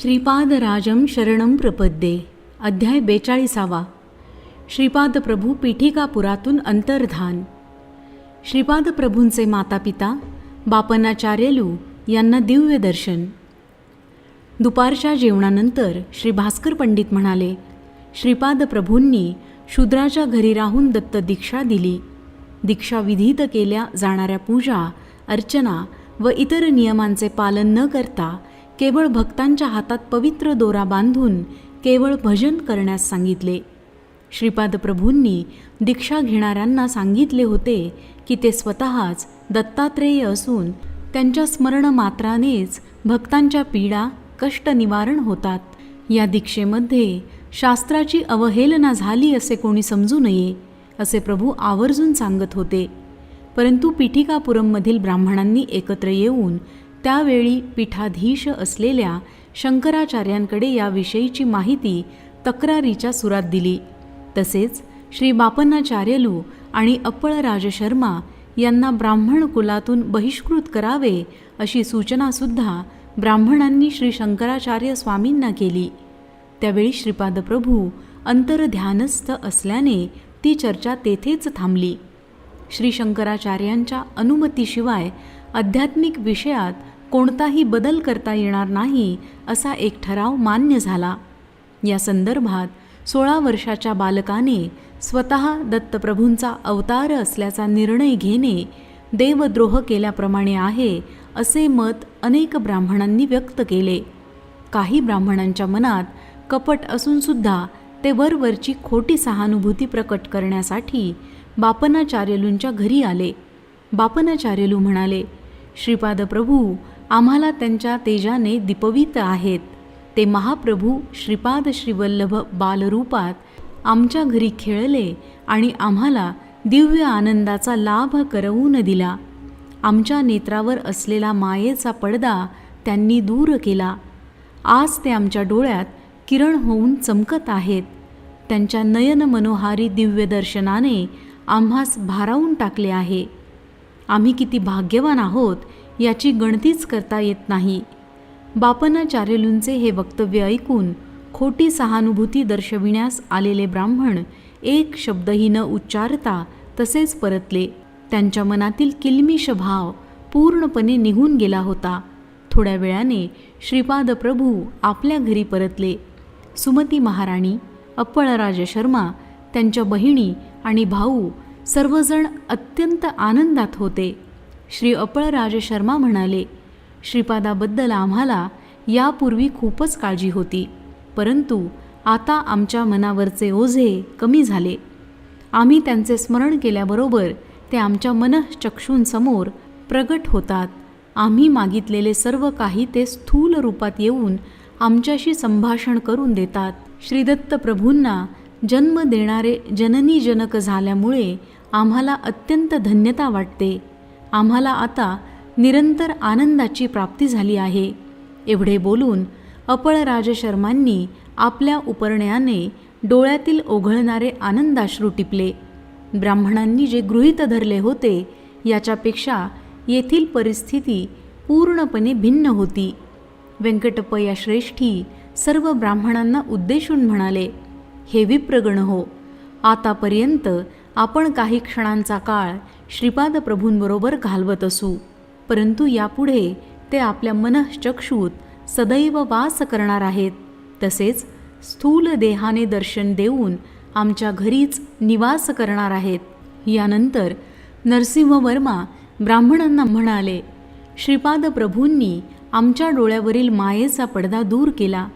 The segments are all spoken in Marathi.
श्रीपादराजं शरणं प्रपद्ये. अध्याय बेचाळीसावा. श्रीपाद प्रभू पीठिकापुरातून अंतर्धान. श्रीपाद प्रभूंचे मातापिता बापनाचार्यलू यांना दिव्य दर्शन. दुपारच्या जेवणानंतर श्री भास्कर पंडित म्हणाले श्रीपाद प्रभूंनी शूद्राच्या घरी राहून दत्त दीक्षा दिली. दीक्षा विधित केल्या जाणाऱ्या पूजा अर्चना व इतर नियमांचे पालन न करता केवळ भक्तांच्या हातात पवित्र दोरा बांधून केवळ भजन करण्यास सांगितले. श्रीपाद प्रभूंनी दीक्षा घेणाऱ्यांना सांगितले होते की ते स्वतःच दत्तात्रेय असून त्यांच्या स्मरण मात्रानेच भक्तांच्या पीडा कष्ट निवारण होतात. या दीक्षेमध्ये शास्त्राची अवहेलना झाली असे कोणी समजू नये असे प्रभू आवर्जून सांगत होते. परंतु पीठिकापुरममधील ब्राह्मणांनी एकत्र येऊन त्यावेळी पीठाधीश असलेल्या शंकराचार्यांकडे याविषयीची माहिती तक्रारीच्या सुरात दिली. तसेच श्री बापन्नाचार्यलू आणि अप्पळराज शर्मा यांना ब्राह्मण कुलातून बहिष्कृत करावे अशी सूचनासुद्धा ब्राह्मणांनी श्री शंकराचार्य स्वामींना केली. त्यावेळी श्रीपाद प्रभू अंतरध्यानस्थ असल्याने ती चर्चा तेथेच थांबली. श्री शंकराचार्यांच्या अनुमतीशिवाय आध्यात्मिक विषयात कोणताही बदल करता येणार नाही असा एक ठराव मान्य झाला. या संदर्भात सोळा वर्षाच्या बालकाने स्वतः दत्तप्रभूंचा अवतार असल्याचा निर्णय घेणे देवद्रोह केल्याप्रमाणे आहे असे मत अनेक ब्राह्मणांनी व्यक्त केले. काही ब्राह्मणांच्या मनात कपट असूनसुद्धा ते वरवरची खोटी सहानुभूती प्रकट करण्यासाठी बापनाचार्यलूंच्या घरी आले. बापनाचार्यलू म्हणाले श्रीपाद प्रभू आम्हाला त्यांच्या तेजाने दीपवीत आहेत. ते महाप्रभू श्रीपाद श्रीवल्लभ बालरूपात आमच्या घरी खेळले आणि आम्हाला दिव्य आनंदाचा लाभ करवून दिला. आमच्या नेत्रावर असलेला मायेचा पडदा त्यांनी दूर केला. आज ते आमच्या डोळ्यात किरण होऊन चमकत आहेत. त्यांच्या नयन मनोहारी दिव्य दर्शनाने आम्हास भारावून टाकले आहे. आम्ही किती भाग्यवान आहोत याची गणतीच करता येत नाही. बापनाचार्यलूंचे हे वक्तव्य ऐकून खोटी सहानुभूती दर्शविण्यास आलेले ब्राह्मण एक शब्दही न उच्चारता तसेच परतले. त्यांच्या मनातील किलमिष भाव पूर्णपणे निघून गेला होता. थोड्या वेळाने श्रीपाद प्रभू आपल्या घरी परतले. सुमती महाराणी अप्पळराज शर्मा त्यांच्या बहिणी आणि भाऊ सर्वजण अत्यंत आनंदात होते. श्री अप्पळराज शर्मा म्हणाले श्रीपादाबद्दल आम्हाला यापूर्वी खूपच काळजी होती परंतु आता आमच्या मनावरचे ओझे कमी झाले. आम्ही त्यांचे स्मरण केल्याबरोबर ते आमच्या मनःचक्षूंसमोर प्रगट होतात. आम्ही मागितलेले सर्व काही ते स्थूल रूपात येऊन आमच्याशी संभाषण करून देतात. श्रीदत्त प्रभूंना जन्म देणारे जननी जनक झाल्यामुळे आम्हाला अत्यंत धन्यता वाटते. आम्हाला आता निरंतर आनंदाची प्राप्ती झाली आहे. एवढे बोलून अपळ राजशर्मांनी आपल्या उपरण्याने डोळ्यातील ओघळणारे आनंदाश्रू टिपले. ब्राह्मणांनी जे गृहीत धरले होते याच्यापेक्षा येथील परिस्थिती पूर्णपणे भिन्न होती. व्यंकटपया श्रेष्ठी सर्व ब्राह्मणांना उद्देशून म्हणाले हे विप्रगण हो आतापर्यंत आपण काही क्षणांचा काळ श्रीपाद प्रभूंबरोबर घालवत असू परंतु यापुढे ते आपल्या मनःचक्षूत सदैव वास करणार आहेत. तसेच स्थूल देहाने दर्शन देऊन आमच्या घरीच निवास करणार आहेत. यानंतर नरसिंह वर्मा ब्राह्मणांना म्हणाले श्रीपाद प्रभूंनी आमच्या डोळ्यावरील मायेचा पडदा दूर केला.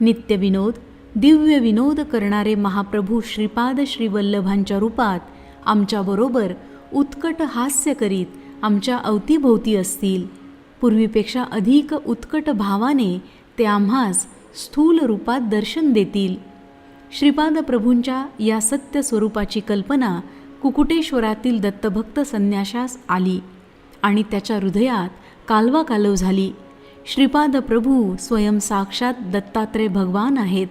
नित्यविनोद दिव्य विनोद करणारे महाप्रभू श्रीपाद श्रीवल्लभांच्या रूपात आमच्याबरोबर उत्कट हास्य करीत आमच्या अवतीभोवती असतील. पूर्वीपेक्षा अधिक उत्कट भावाने ते आम्हास स्थूल रूपात दर्शन देतील. श्रीपाद प्रभूंच्या या सत्य स्वरूपाची कल्पना कुकुटेश्वरातील दत्तभक्त संन्याशास आली आणि त्याच्या हृदयात कालवा कालव झाली. श्रीपाद प्रभू स्वयं साक्षात दत्तात्रय भगवान आहेत.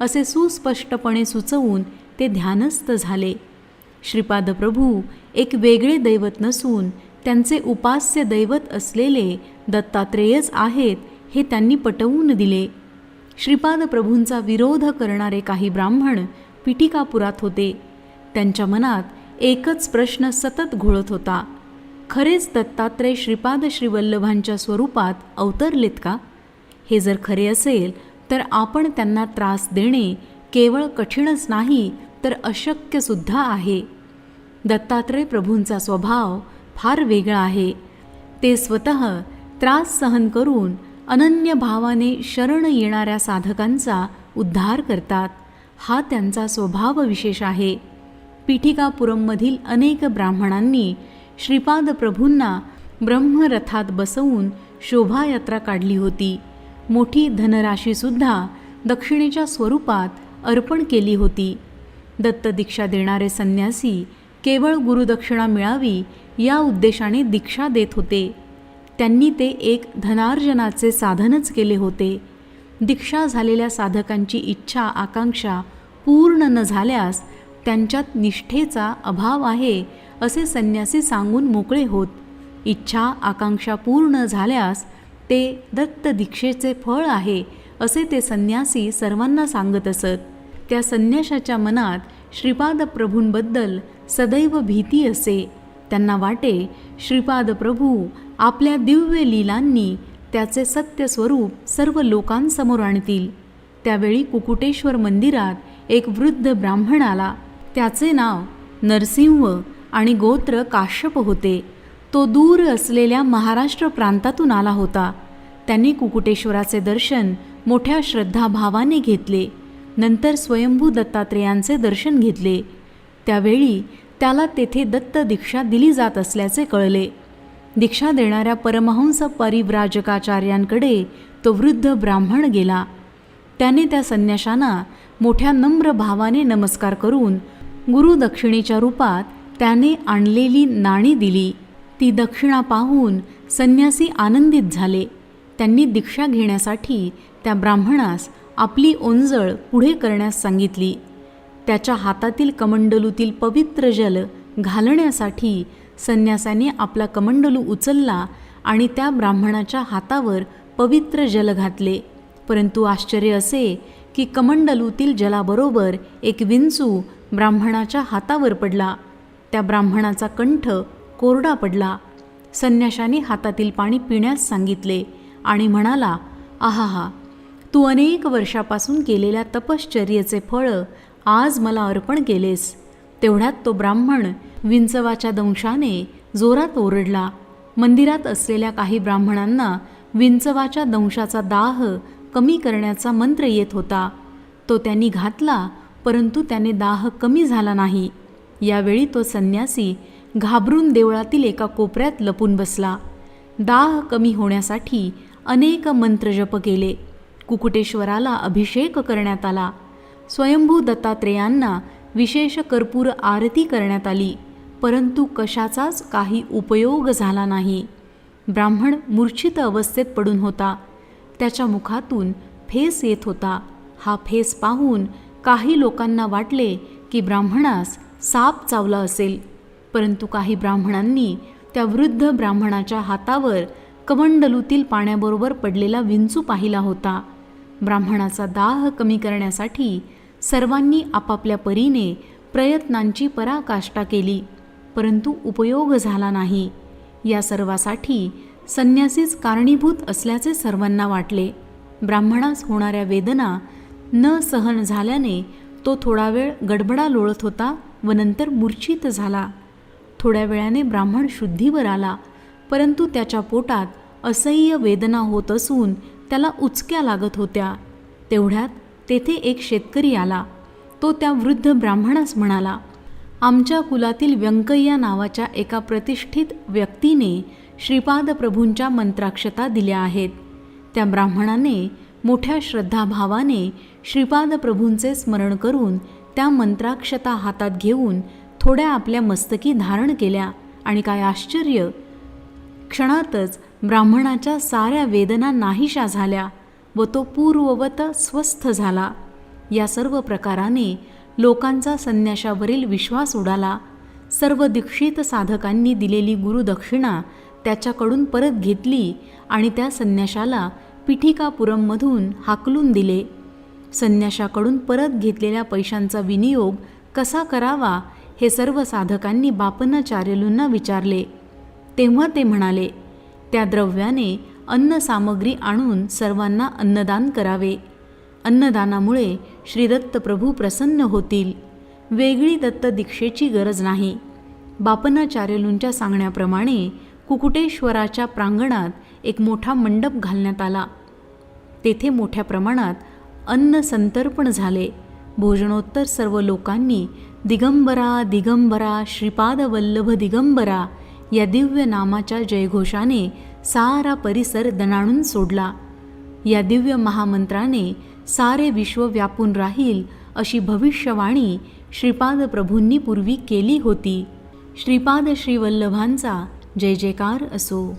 असे सुस्पष्टपणे सुचवून ते ध्यानस्थ झाले. श्रीपाद प्रभू एक वेगळे दैवत नसून त्यांचे उपास्य दैवत असलेले दत्तात्रेयच आहेत हे त्यांनी पटवून दिले. श्रीपाद प्रभूंचा विरोध करणारे काही ब्राह्मण पिटिकापुरात होते. त्यांच्या मनात एकच प्रश्न सतत घोळत होता. खरेच दत्तात्रय श्रीपाद श्रीवल्लभांच्या स्वरूपात अवतरलेत का? हे जर खरे असेल तर आपण त्यांना त्रास देणे केवळ कठीणच नाही तर अशक्यसुद्धा आहे. दत्तात्रय प्रभूंचा स्वभाव फार वेगळा आहे. ते स्वतः त्रास सहन करून अनन्य भावाने शरण येणाऱ्या साधकांचा उद्धार करतात. हा त्यांचा स्वभाव विशेष आहे. पीठिकापुरममधील अनेक ब्राह्मणांनी श्रीपाद प्रभूंना ब्रह्मरथात बसवून शोभायात्रा काढली होती. मोठी धनराशीसुद्धा दक्षिणेच्या स्वरूपात अर्पण केली होती. दत्तदीक्षा देणारे संन्यासी केवळ गुरुदक्षिणा मिळावी या उद्देशाने दीक्षा देत होते. त्यांनी ते एक धनार्जनाचे साधनच केले होते. दीक्षा झालेल्या साधकांची इच्छा आकांक्षा पूर्ण न झाल्यास त्यांच्यात निष्ठेचा अभाव आहे असे संन्यासी सांगून मोकळे होत. इच्छा आकांक्षा पूर्ण झाल्यास ते दत्त दीक्षेचे फळ आहे असे ते संन्यासी सर्वांना सांगत असत. त्या संन्याशाच्या मनात श्रीपाद प्रभूंबद्दल सदैव भीती असे. त्यांना वाटे श्रीपाद प्रभू आपल्या दिव्य लीलांनी त्याचे सत्य स्वरूप सर्व लोकांसमोर आणतील. त्यावेळी कुकुटेश्वर मंदिरात एक वृद्ध ब्राह्मण आला. त्याचे नाव नरसिंह आणि गोत्र काश्यप होते. तो दूर असलेल्या महाराष्ट्र प्रांतातून आला होता. त्यांनी कुकुटेश्वराचे दर्शन मोठ्या श्रद्धाभावाने घेतले. नंतर स्वयंभू दत्तात्रेयांचे दर्शन घेतले. त्यावेळी त्याला तेथे दत्त दीक्षा दिली जात असल्याचे कळले. दीक्षा देणाऱ्या परमहंस परिव्राजकाचार्यांकडे तो वृद्ध ब्राह्मण गेला. त्याने त्या संन्याशांना मोठ्या नम्र भावाने नमस्कार करून गुरुदक्षिणेच्या रूपात त्याने आणलेली नाणी दिली. ती दक्षिणा पाहून संन्यासी आनंदित झाले. त्यांनी दीक्षा घेण्यासाठी त्या ब्राह्मणास आपली ओंजळ पुढे करण्यास सांगितली. त्याच्या हातातील कमंडलूतील पवित्र जल घालण्यासाठी संन्यासाने आपला कमंडलू उचलला आणि त्या ब्राह्मणाच्या हातावर पवित्र जल घातले. परंतु आश्चर्य असे की कमंडलूतील जलाबरोबर एक विंचू ब्राह्मणाच्या हातावर पडला. त्या ब्राह्मणाचा कंठ कोरडा पडला. संन्याशाने हातातील पाणी पिण्यास सांगितले आणि म्हणाला आहाहा तू अनेक वर्षापासून केलेल्या तपश्चर्येचे फळ आज मला अर्पण केलेस. तेवढ्यात तो ब्राह्मण विंचवाच्या दंशाने जोरात ओरडला. मंदिरात असलेल्या काही ब्राह्मणांना विंचवाच्या दंशाचा दाह कमी करण्याचा मंत्र येत होता. तो त्यांनी घातला परंतु त्याने दाह कमी झाला नाही. यावेळी तो संन्यासी घाबरून देवळातील एका कोपऱ्यात लपून बसला. दाह कमी होण्यासाठी अनेक मंत्रजप केले. कुकुटेश्वराला अभिषेक करण्यात आला. स्वयंभू दत्तात्रेयांना विशेष कर्पूर आरती करण्यात आली. परंतु कशाचाच काही उपयोग झाला नाही. ब्राह्मण मूर्छित अवस्थेत पडून होता. त्याच्या मुखातून फेस येत होता. हा फेस पाहून काही लोकांना वाटले की ब्राह्मणास साप चावला असेल. परंतु काही ब्राह्मणांनी त्या वृद्ध ब्राह्मणाच्या हातावर कमंडलूतील पाण्याबरोबर पडलेला विंचू पाहिला होता. ब्राह्मणाचा दाह कमी करण्यासाठी सर्वांनी आपापल्या परीने प्रयत्नांची पराकाष्ठा केली परंतु उपयोग झाला नाही. या सर्वासाठी संन्यासीच कारणीभूत असल्याचे सर्वांना वाटले. ब्राह्मणास होणाऱ्या वेदना न सहन झाल्याने तो थोडा वेळ गडबडा लोळत होता व नंतर मूर्छित झाला. थोड्या वेळाने ब्राह्मण शुद्धीवर आला परंतु त्याच्या पोटात असह्य वेदना होत असून त्याला उचक्या लागत होत्या. तेवढ्यात तेथे एक शेतकरी आला. तो त्या वृद्ध ब्राह्मणास म्हणाला आमच्या कुलातील व्यंकय्या नावाच्या एका प्रतिष्ठित व्यक्तीने श्रीपाद प्रभूंच्या मंत्राक्षता दिल्या आहेत. त्या ब्राह्मणाने मोठ्या श्रद्धाभावाने श्रीपाद प्रभूंचे स्मरण करून त्या मंत्राक्षता हातात घेऊन थोड्या आपल्या मस्तकी धारण केल्या आणि काय आश्चर्य क्षणातच ब्राह्मणाच्या साऱ्या वेदना नाहीशा झाल्या व तो पूर्ववत स्वस्थ झाला. या सर्व प्रकाराने लोकांचा संन्याशावरील विश्वास उडाला. सर्व दीक्षित साधकांनी दिलेली गुरुदक्षिणा त्याच्याकडून परत घेतली आणि त्या संन्याशाला पिठिकापुरममधून हाकलून दिले. संन्याशाकडून परत घेतलेल्या पैशांचा विनियोग कसा करावा हे सर्व साधकांनी बापनाचार्यलूंना विचारले. तेव्हा ते म्हणाले त्या द्रव्याने अन्न सामग्री आणून सर्वांना अन्नदान करावे. अन्नदानामुळे श्रीदत्त प्रभू प्रसन्न होतील. वेगळी दत्त दीक्षेची गरज नाही. बापनाचार्यलूंच्या सांगण्याप्रमाणे कुकुटेश्वराच्या प्रांगणात एक मोठा मंडप घालण्यात आला. तेथे मोठ्या प्रमाणात अन्न संतर्पण झाले. भोजनोत्तर सर्व लोकांनी दिगंबरा दिगंबरा श्रीपादवल्लभ दिगंबरा या दिव्य नामाच्या जयघोषाने सारा परिसर दणाणून सोडला. या दिव्य महामंत्राने सारे विश्व व्यापून राहील अशी भविष्यवाणी श्रीपाद प्रभूंनी पूर्वी केली होती. श्रीपाद श्रीवल्लभांचा जय जयकार असो.